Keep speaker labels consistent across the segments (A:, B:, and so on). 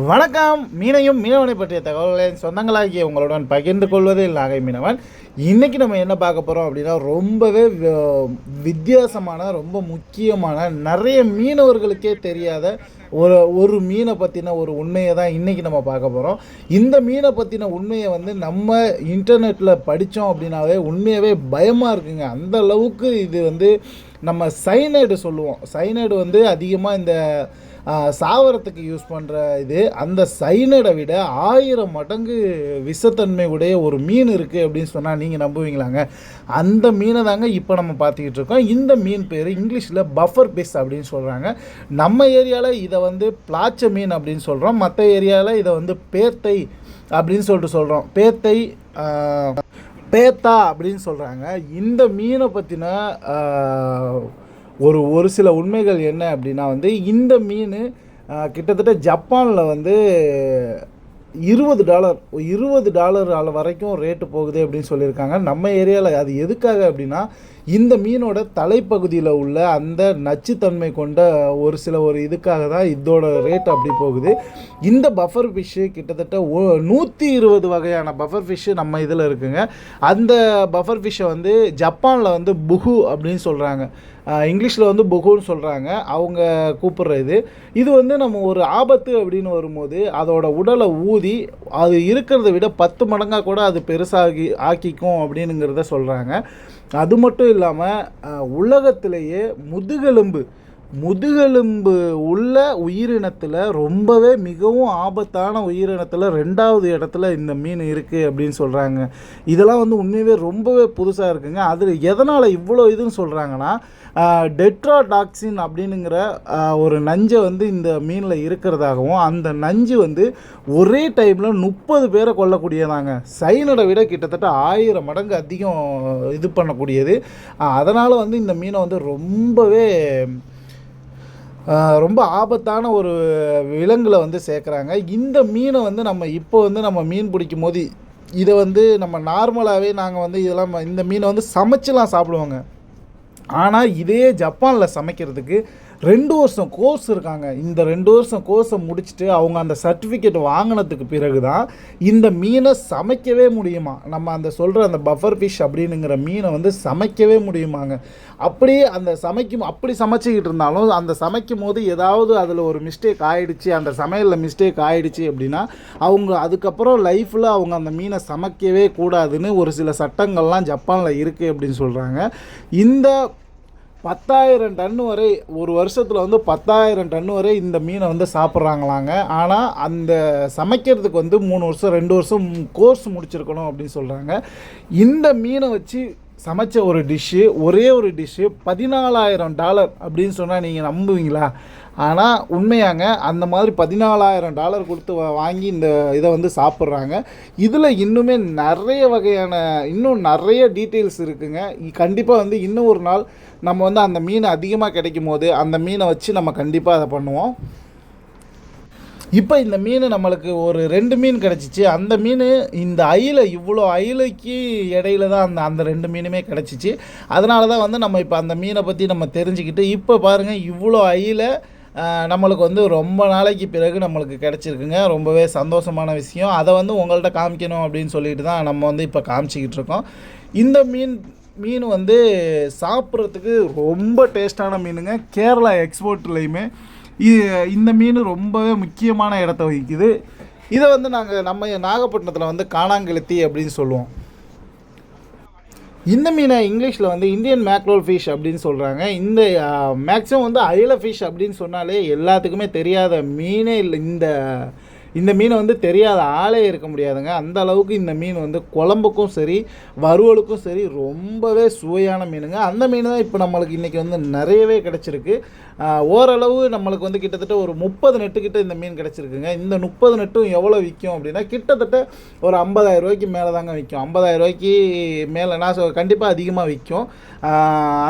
A: வணக்கம். மீனையும் மீனவனை பற்றிய தகவல்களை சொந்தங்களாகிய உங்களுடன் பகிர்ந்து கொள்வதே நாகை மீனவன். இன்றைக்கி நம்ம என்ன பார்க்க போகிறோம் அப்படின்னா ரொம்பவே வித்தியாசமான ரொம்ப முக்கியமான நிறைய மீனவர்களுக்கே தெரியாத ஒரு ஒரு மீனை பற்றின ஒரு உண்மையை தான் இன்றைக்கி நம்ம பார்க்க போகிறோம் இந்த மீனை பற்றின உண்மையை வந்து நம்ம இன்டர்நெட்டில் படித்தோம் அப்படின்னாவே உண்மையாகவே பயமாக இருக்குங்க. அந்த அளவுக்கு இது வந்து நம்ம சைனைடு சொல்லுவோம். சைனைடு வந்து அதிகமாக இந்த சாவரத்துக்கு யூஸ் பண்ணுற இது அந்த சைனடை விட ஆயிரம் மடங்கு விஷத்தன்மை உடைய ஒரு மீன் இருக்குது அப்படின்னு சொன்னால் நீங்கள் நம்புவீங்களாங்க. அந்த மீனை தாங்க இப்போ நம்ம பார்த்துக்கிட்டு இருக்கோம். இந்த மீன் பேர் இங்கிலீஷில் பஃபர் பிஸ் அப்படின்னு சொல்கிறாங்க நம்ம ஏரியாவில் இதை வந்து பிளாச்ச மீன் அப்படின்னு சொல்கிறோம் மற்ற ஏரியாவில் இதை வந்து பேத்தை அப்படின்னு சொல்லிட்டு சொல்கிறோம் பேத்தை பேத்தா அப்படின்னு சொல்கிறாங்க இந்த மீனை பற்றின ஒரு ஒரு சில உண்மைகள் என்ன அப்படின்னா வந்து இந்த மீன் கிட்டத்தட்ட ஜப்பானில் வந்து இருபது டாலர் இருபது டாலர் அள வரைக்கும் ரேட்டு போகுது அப்படின்னு சொல்லியிருக்காங்க. நம்ம ஏரியாவில் அது எதுக்காக அப்படின்னா இந்த மீனோட தலைப்பகுதியில் உள்ள அந்த நச்சுத்தன்மை கொண்ட ஒரு சில ஒரு இதுக்காக தான் இதோட ரேட் அப்படி போகுது. இந்த பஃபர் ஃபிஷ்ஷு கிட்டத்தட்ட நூற்றி இருபது வகையான பஃபர் ஃபிஷ்ஷு நம்ம இதில் இருக்குங்க. அந்த பஃபர் ஃபிஷ்ஷை வந்து ஜப்பானில் வந்து புகு அப்படின்னு சொல்கிறாங்க இங்கிலீஷில் வந்து பொகுன்னு சொல்கிறாங்க அவங்க கூப்பிடுற இது இது வந்து நம்ம ஒரு ஆபத்து அப்படின்னு வரும்போது அதோட உடலை ஊதி அது இருக்கிறத விட பத்து மடங்காக கூட அது பெருசாகி ஆக்கிக்கும் அப்படின்னுங்கிறத சொல்கிறாங்க அது மட்டும் இல்லாமல் உலகத்திலேயே முதுகெலும்பு முதுகெலும்பு உள்ள உயிரினத்தில் ரொம்பவே மிகவும் ஆபத்தான உயிரினத்தில் ரெண்டாவது இடத்துல இந்த மீன் இருக்குது அப்படின்னு சொல்கிறாங்க இதெல்லாம் வந்து உண்மையாகவே ரொம்பவே புதுசாக இருக்குங்க. அதில் எதனால் இவ்வளோ இதுன்னு சொல்கிறாங்கன்னா டெட்ராடாக்சின் அப்படின்னுங்கிற ஒரு நஞ்சை வந்து இந்த மீனில் இருக்கிறதாகவும் அந்த நஞ்சு வந்து ஒரே டைமில் முப்பது பேரை கொல்லக்கூடியதாங்க. சைனடை விட கிட்டத்தட்ட ஆயிரம் மடங்கு அதிகம் இது பண்ணக்கூடியது. அதனால் வந்து இந்த மீனை வந்து ரொம்பவே ரொம்ப ஆபத்தான ஒரு விலங்குல வந்து சேர்க்குறாங்க. இந்த மீனை வந்து நம்ம இப்போ வந்து நம்ம மீன் பிடிக்கும் போது இதை வந்து நம்ம நார்மலாகவே நாங்கள் வந்து இதெல்லாம் இந்த மீனை வந்து சமைச்சுலாம் சாப்பிடுவோங்க. ஆனால் இதே ஜப்பானில் சமைக்கிறதுக்கு ரெண்டு வருஷம் கோர்ஸ் இருக்காங்க. இந்த ரெண்டு வருஷம் கோர்ஸை முடிச்சுட்டு அவங்க அந்த சர்டிஃபிகேட் வாங்கினதுக்கு பிறகு தான் இந்த மீனை சமைக்கவே முடியுமா? நம்ம அந்த சொல்கிற அந்த பஃபர் ஃபிஷ் அப்படின்னுங்கிற மீனை வந்து சமைக்கவே முடியுமாங்க? அப்படி அந்த சமைக்கும் அப்படி சமைச்சிக்கிட்டு இருந்தாலும் அந்த சமைக்கும் போது ஏதாவது அதில் ஒரு மிஸ்டேக் ஆகிடுச்சு அந்த சமையலில் மிஸ்டேக் ஆகிடுச்சு அப்படின்னா அவங்க அதுக்கப்புறம் லைஃப்பில் அவங்க அந்த மீனை சமைக்கவே கூடாதுன்னு ஒரு சில சட்டங்கள்லாம் ஜப்பானில் இருக்குது அப்படின்னு சொல்கிறாங்க இந்த பத்தாயிரம் டன் வரை ஒரு வருஷத்தில் வந்து பத்தாயிரம் டன் வரை இந்த மீனை வந்து சாப்பிட்றாங்களாங்க. ஆனால் அந்த சமைக்கிறதுக்கு வந்து மூணு வருஷம் ரெண்டு வருஷம் கோர்ஸ் முடிச்சிருக்கணும் அப்படின்னு சொல்கிறாங்க இந்த மீனை வச்சு சமைச்ச ஒரு டிஷ்ஷு ஒரே ஒரு டிஷ்ஷு பதினாலாயிரம் டாலர் அப்படின்னு சொன்னால் நீங்கள் நம்புவீங்களா? ஆனால் உண்மையாங்க அந்த மாதிரி பதினாலாயிரம் டாலர் கொடுத்து வாங்கி இந்த இதை வந்து சாப்பிட்றாங்க. இதில் இன்னுமே நிறைய வகையான இன்னும் நிறைய டீட்டெயில்ஸ் இருக்குங்க. கண்டிப்பாக வந்து இன்னும் ஒரு நாள் நம்ம வந்து அந்த மீன் அதிகமாக கிடைக்கும் போது அந்த மீனை வச்சு நம்ம கண்டிப்பாக அதை பண்ணுவோம். இப்போ இந்த மீன் நம்மளுக்கு ஒரு ரெண்டு மீன் கிடச்சிச்சு. அந்த மீன் இந்த அயில இவ்வளோ அயிலைக்கு இடையில தான் அந்த அந்த ரெண்டு மீனுமே கிடச்சிச்சு. அதனால தான் வந்து நம்ம இப்போ அந்த மீனை பற்றி நம்ம தெரிஞ்சுக்கிட்டு இப்போ பாருங்கள் இவ்வளோ அயிலை நம்மளுக்கு வந்து ரொம்ப நாளைக்கு பிறகு நம்மளுக்கு கிடச்சிருக்குங்க. ரொம்பவே சந்தோஷமான விஷயம். அதை வந்து உங்கள்கிட்ட காமிக்கணும் அப்படின்னு சொல்லிட்டு தான் நம்ம வந்து இப்போ காமிச்சிக்கிட்டு இருக்கோம். இந்த மீன் மீன் வந்து சாப்பிட்றதுக்கு ரொம்ப டேஸ்டான மீனுங்க. கேரளா எக்ஸ்போர்ட்லேயுமே இது இந்த மீன் ரொம்பவே முக்கியமான இடத்த வகிக்குது. இதை வந்து நாங்கள் நம்ம நாகப்பட்டினத்தில் வந்து காணாங்கெளுத்தி அப்படின்னு சொல்லுவோம். இந்த மீனை இங்கிலீஷில் வந்து இந்தியன் மேக்ரோல் ஃபிஷ் அப்படின்னு சொல்கிறாங்க இந்த மேக்ஸிமம் வந்து அயல ஃபிஷ் அப்படின்னு சொன்னாலே எல்லாத்துக்குமே தெரியாத மீனே இல்லை இந்த இந்த மீனை வந்து தெரியாத ஆளே இருக்க முடியாதுங்க. அந்த அளவுக்கு இந்த மீன் வந்து குழம்புக்கும் சரி வறுவலுக்கும் சரி ரொம்பவே சுவையான மீனுங்க. அந்த மீன் தான் இப்போ நம்மளுக்கு இன்றைக்கி வந்து நிறையவே கிடச்சிருக்கு. ஓரளவு நம்மளுக்கு வந்து கிட்டத்தட்ட ஒரு முப்பது நெட்டுக்கிட்ட இந்த மீன் கிடச்சிருக்குங்க. இந்த முப்பது நெட்டும் எவ்வளோ விற்கும் அப்படின்னா கிட்டத்தட்ட ஒரு 50000 ரூபாய்க்கு மேலே தாங்க விற்கும் 50000 ரூபாய்க்கு மேலே நான் சொ கண்டிப்பாக அதிகமாக விற்கும்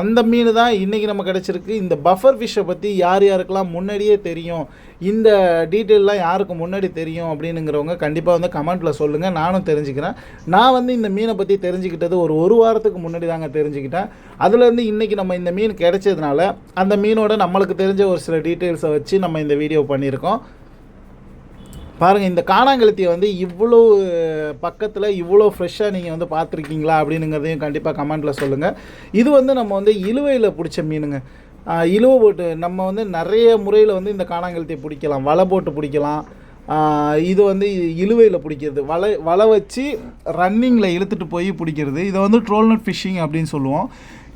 A: அந்த மீன் தான் இன்றைக்கி நம்ம கிடச்சிருக்கு. இந்த பஃபர் ஃபிஷ்ஷை பற்றி யார் யாருக்கெல்லாம் முன்னாடியே தெரியும் இந்த டீட்டெயிலெலாம் யாருக்கு முன்னாடி தெரியும் அப்படின்னுங்கிறவங்க கண்டிப்பாக வந்து கமெண்ட்டில் சொல்லுங்கள் நானும் தெரிஞ்சுக்கிறேன். நான் வந்து இந்த மீனை பற்றி தெரிஞ்சுக்கிட்டது ஒரு ஒரு வாரத்துக்கு முன்னாடி தாங்க தெரிஞ்சுக்கிட்டேன். அதுலேருந்து இன்றைக்கி நம்ம இந்த மீன் கிடைச்சதுனால அந்த மீனோட நம்மளுக்கு தெரிஞ்ச ஒரு சில டீட்டெயில்ஸை வச்சு நம்ம இந்த வீடியோ பண்ணியிருக்கோம். பாருங்கள் இந்த காணாங்கழுத்தியை வந்து இவ்வளோ பக்கத்தில் இவ்வளோ ஃப்ரெஷ்ஷாக நீங்கள் வந்து பார்த்துருக்கீங்களா அப்படிங்கிறதையும் கண்டிப்பாக கமெண்ட்டில் சொல்லுங்கள் இது வந்து நம்ம வந்து இழுவையில் பிடிச்ச மீனுங்க. இழுவை போட்டு நம்ம வந்து நிறைய முறையில் வந்து இந்த காணாங்கழுத்தியை பிடிக்கலாம். வலை போட்டு பிடிக்கலாம். இது வந்து இழுவையில் பிடிக்கிறது. வலை வலை வச்சு ரன்னிங்கில் இழுத்துட்டு போய் பிடிக்கிறது. இதை வந்து ட்ரோல் நட் ஃபிஷ்ஷிங் அப்படின்னு சொல்லுவோம்.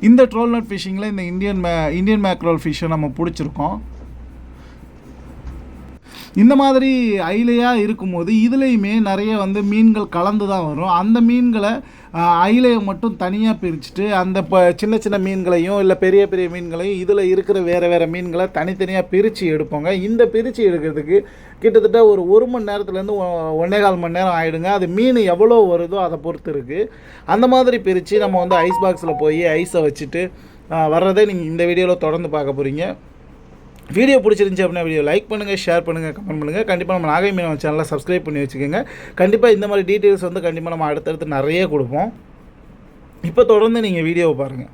A: இந்த ட்ரோல் நட் ஃபிஷ்ஷிங்கில் இந்த இந்தியன் மே இந்தியன் மேக்ரோல் ஃபிஷ்ஷை நம்ம பிடிச்சிருக்கோம். இந்த மாதிரி ஐலையாக இருக்கும்போது இதுலேயுமே நிறைய வந்து மீன்கள் கலந்து தான் வரும். அந்த மீன்களை ஐலையை மட்டும் தனியாக பிரிச்சுட்டு அந்த இப்போ சின்ன சின்ன மீன்களையும் இல்லை பெரிய பெரிய மீன்களையும் இதில் இருக்கிற வேறு வேறு மீன்களை தனித்தனியாக பிரித்து எடுப்போங்க. இந்த பிரித்து எடுக்கிறதுக்கு கிட்டத்தட்ட ஒரு ஒரு மணி நேரத்துலேருந்து ஒன்றே கால் மணி நேரம் ஆகிடுங்க அது மீன் எவ்வளோ வருதோ அதை பொறுத்து இருக்குது அந்த மாதிரி பிரித்து நம்ம வந்து ஐஸ் பாக்ஸில் போய் ஐஸை வச்சுட்டு வர்றதை நீங்கள் இந்த வீடியோவில் தொடர்ந்து பார்க்க போகிறீங்க வீடியோ பிடிச்சிருந்துச்சி அப்படின்னா வீடியோ லைக் பண்ணுங்கள் ஷேர் பண்ணுங்கள் கமெண்ட் பண்ணுங்கள் கண்டிப்பாக நம்ம நாகை மீனவன் சேனலை சப்ஸ்கிரைப் பண்ணி வச்சுக்கோங்க. கண்டிப்பாக இந்த மாதிரி டீட்டெயில்ஸ் வந்து கண்டிப்பாக நம்ம அடுத்தடுத்து நிறைய கொடுப்போம். இப்போ தொடர்ந்து நீங்கள் வீடியோவை பாருங்கள்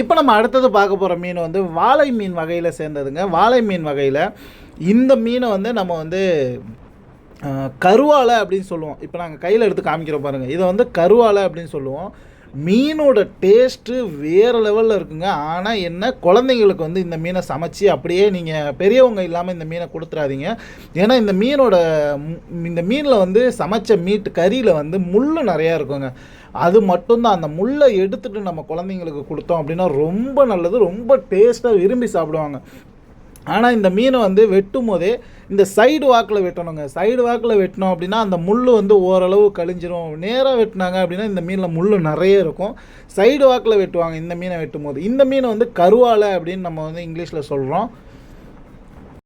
A: இப்போ நம்ம அடுத்தது பார்க்க போகிற மீன் வந்து வாழை மீன் வகையில் சேர்ந்ததுங்க. வாழை மீன் வகையில் இந்த மீனை வந்து நம்ம வந்து கருவாலை அப்படின்னு சொல்லுவோம். இப்போ நாங்கள் கையில் எடுத்து காமிக்கிறோம் பாருங்கள் இதை வந்து கருவாலை அப்படின்னு சொல்லுவோம். மீனோட டேஸ்ட்டு வேறு லெவலில் இருக்குங்க. ஆனால் என்ன குழந்தைங்களுக்கு வந்து இந்த மீனை சமைச்சு அப்படியே நீங்கள் பெரியவங்க இல்லாமல் இந்த மீனை கொடுத்துறாதீங்க. ஏன்னா இந்த மீனோட இந்த மீனில் வந்து சமைச்ச மீட் கறியில் வந்து முள் நிறையா இருக்குங்க. அது மட்டும்தான். அந்த முள்ளை எடுத்துட்டு நம்ம குழந்தைங்களுக்கு கொடுத்தோம் அப்படின்னா ரொம்ப நல்லது. ரொம்ப டேஸ்ட்டாக விரும்பி சாப்பிடுவாங்க. ஆனால் இந்த மீனை வந்து வெட்டும் போதே இந்த சைடு வாக்கில் வெட்டணுங்க. சைடு வாக்கில் வெட்டினோம் அப்படின்னா அந்த முள் வந்து ஓரளவு கழிஞ்சிரும். நேராக வெட்டினாங்க அப்படின்னா இந்த மீனில் முள் நிறைய இருக்கும். சைடு வாக்கில் வெட்டுவாங்க இந்த மீனை வெட்டும் போது இந்த மீனை வந்து கருவாலை அப்படின்னு நம்ம வந்து இங்கிலீஷில் சொல்கிறோம்